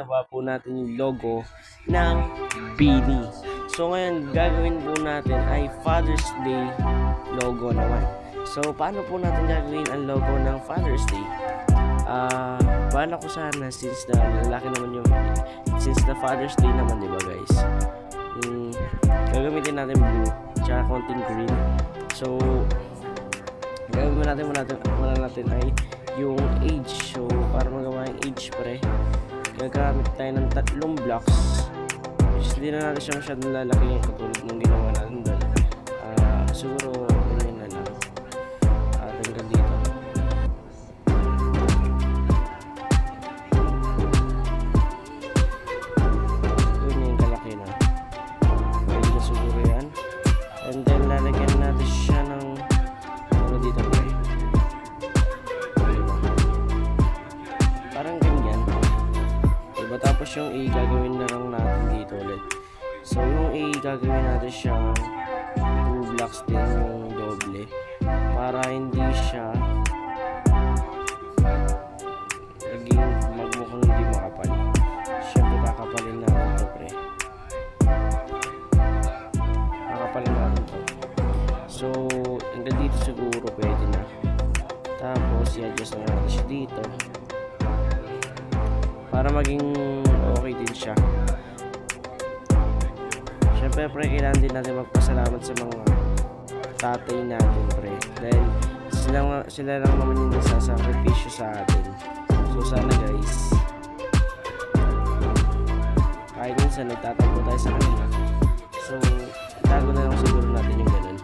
ginawa po natin yung logo ng Bini. So ngayon, gagawin po natin ay Father's Day logo naman. So paano po natin gagawin ang logo ng Father's Day? Ah, bala ko sana since na lalaki naman yung since the Father's Day naman, di ba guys? Yung gagamitin natin blue tsaka konting green. So gagawin natin muna natin, muna natin ay yung age. So para magawa yung age pre, gagamit tayo ng tatlong blocks. Which hindi na natin siya masyadong lalaki yung katulad ng ginawa natin doon. Ah, siguro Tapos yung A gagawin na lang natin dito ulit. So yung A gagawin natin siyang two blocks din yung doble. Para hindi siya naging magmukhang hindi makapal. Siyempre kakapalin natin ito pre. Kakapalin natin to. So, hanggang dito siguro pwede na. Tapos, i-adjust na natin siya dito. Para maging Siyempre, pre, kailangan din natin magpasalamat sa mga tatay natin, pre. Dahil sila, sila lang naman yung nagsasakripisyo sa atin. So, sana guys, kahit minsan nagtatampo tayo sa kanila. So, tago na lang siguro natin yung ganun.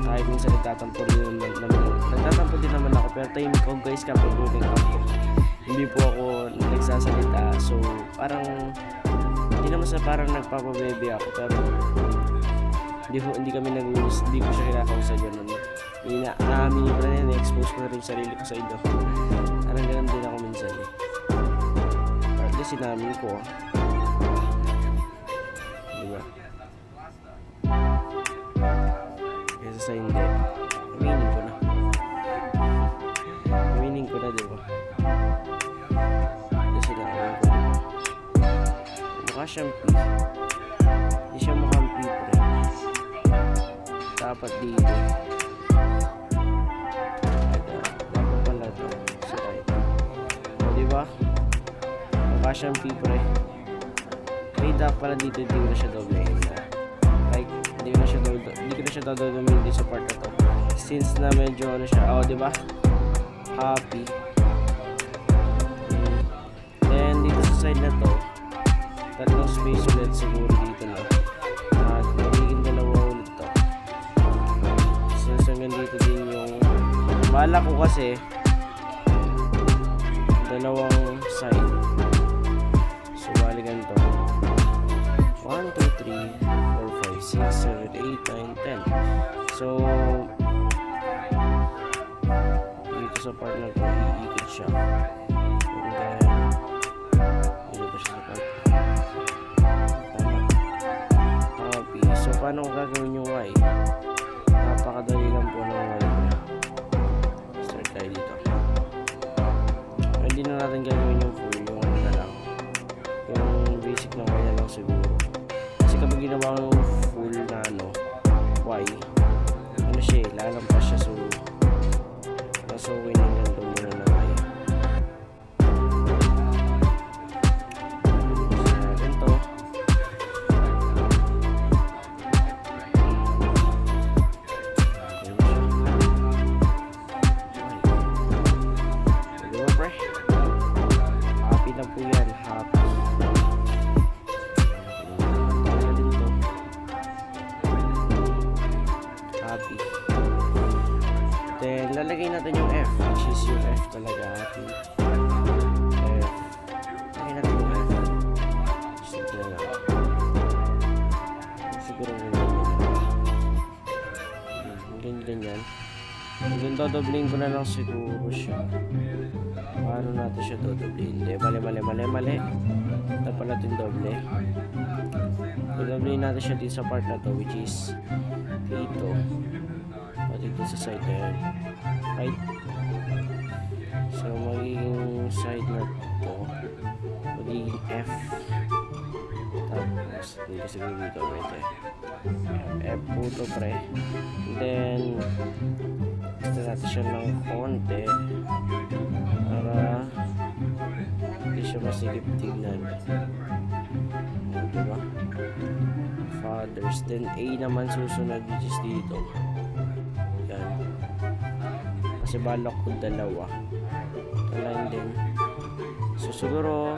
Kahit minsan nagtatampo din naman, naman nagtatampo din naman ako pero tahimik ko guys kapag moving ako. Hindi po ako nagsasalita so parang hindi naman sa parang nagpapabebe ako pero hindi ko hindi kami nag hindi ko siya kinakausap ganun. Inaamin ko na yan, expose ko na rin sarili ko sa inyo. Parang ganun din ako minsan eh. At least sinamin ko. Siyang P. Hindi siya mukhang pre. Dapat dito. Dapat pala to. Sa right. O, di ba? Mukha siyang P, pre. Dapat pala dito, hindi ko na siya doble na. Like, hindi ko na siya doble, hindi ko na siya doble sa part na to. Since na medyo ano siya, oh, di ba? Happy. Then, dito sa side na to, space ulit siguro dito na. At magiging dalawa ulit to. Since dito din yung, bala ko kasi, dalawang side. So, bali ganito. 1, 2, 3, 4, 5, 6, 7, 8, 9, 10. So, dito sa part na to, iikot siya. And then, dito pa siya sa part. Paano ko gagawin yung Y? Napakadali lang po ng Y. which is yung F talaga. Happy. F. Lagay natin yung F. Just na lang. Siguro ganyan ganyan. Hmm, Ganyan ganyan. And then, dodobling ko na lang siguro siya. Paano natin siya dodobling? Hindi, mali, mali, mali, mali. Ito pala natin doble. Dodobling natin siya dito sa part na to, which is dito. O dito sa side na yan. Right? So, magiging side na to. magiging F. Tapos, hindi kasi dito, wait eh. F po to pre. Then, gusto natin siya ng konti para hindi siya masigip tignan. Diba? Fathers. Then, A naman susunod which is dito. Yan. Kasi balak ko dalawa. Align din. So, siguro,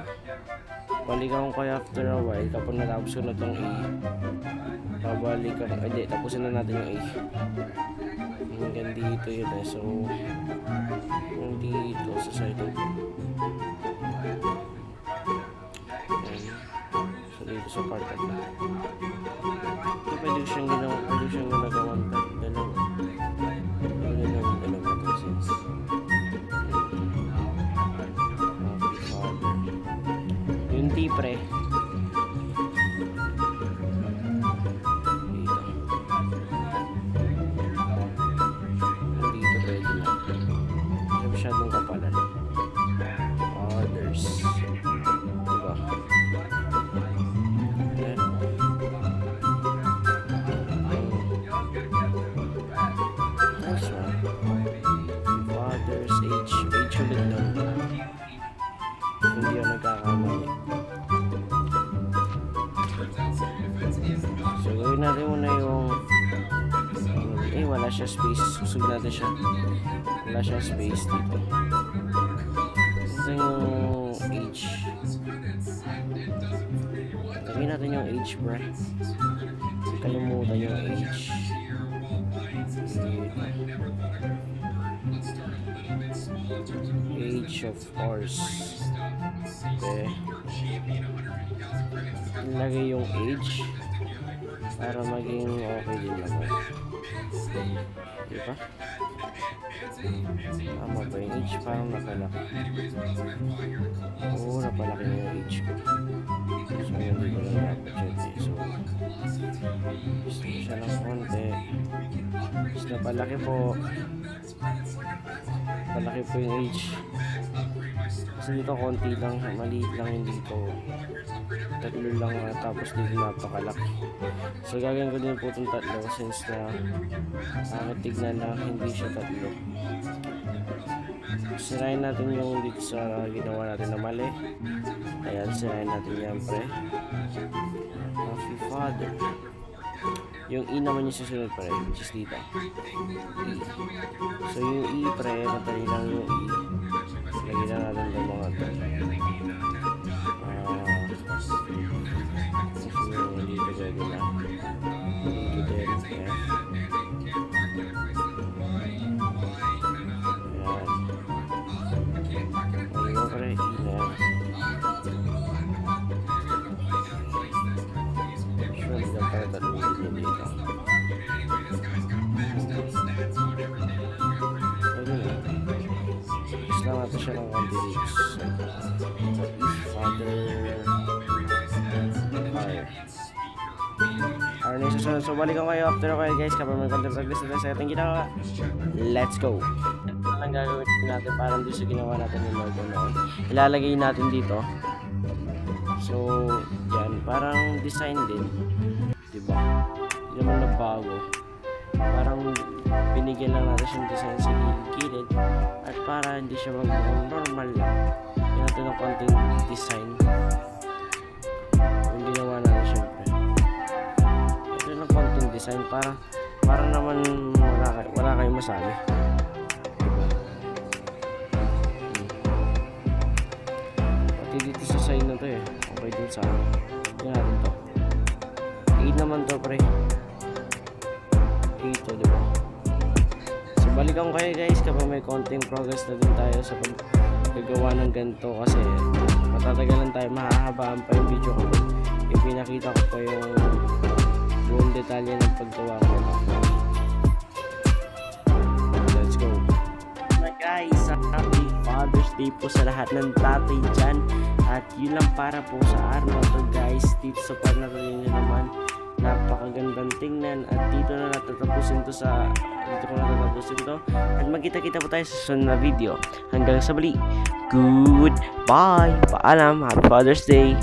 balikan ko kayo after a while kapag natapos ko na tong A. Babalikan, ay di, tapusin na natin yung A. Hanggang dito yun eh. So, yung dito sa side of dito sa part of Ito pwede ko siyang ginawa, pwede ko siyang ginagawang natin muna yung eh, wala siya space. Susug natin siya. Wala siya space dito. Ito yung H. Gawin natin yung H, bro. Kalimutan yung H. H of course. Okay. Ilagay yung H para maging okay din naman. Di ba? Tama ba yung H? Parang napalaki. Oo, napalaki na yung H ko. So, hindi ko lang dapat check eh. So, gusto ko siya ng konti. Mas napalaki po. Palaki po yung H. Kasi dito konti lang, maliit lang yung dito. Tatlo lang nga, tapos dito napakalaki. So gagawin ko din po itong tatlo since na uh, tignan na hindi siya tatlo. Sirain natin yung dito sa ginawa natin na mali. Ayan, sirain natin yan pre. Happy Father. Yung E naman yung susunod pre, which is dito. E. So yung E pre, madali lang yung E. Lagyan na natin mga balikan kayo after a while guys kapag may content progress na sa ating ginawa. Let's go! Ito lang gagawin natin parang doon sa ginawa natin yung logo noon. Ilalagay natin dito. So, yan. Parang design din. Diba? Hindi naman nagbago. Parang binigyan lang natin siyang design sa gilid-gilid. At para hindi siya mag normal lang. Yan natin ng konting design. Design para para naman wala, kay, wala kayong masabi. Diba? Pati dito sa side na to eh. Okay din sa akin. Yan natin to. 8 naman to pre. 8 to, di ba? So balikan kayo guys kapag may konting progress na din tayo sa paggagawa ng ganito kasi matatagalan tayo, mahahabaan pa yung video ko. Yung pinakita ko pa yung buong detalye ng paggawa ko. Let's go. Mga guys, happy Father's Day po sa lahat ng tatay dyan. At yun lang para po sa araw to guys. Dito sa to yun naman na napakagandang tingnan at dito na natatapusin to sa dito ko natatapusin to at magkita-kita po tayo sa susunod na video hanggang sa muli goodbye paalam happy father's day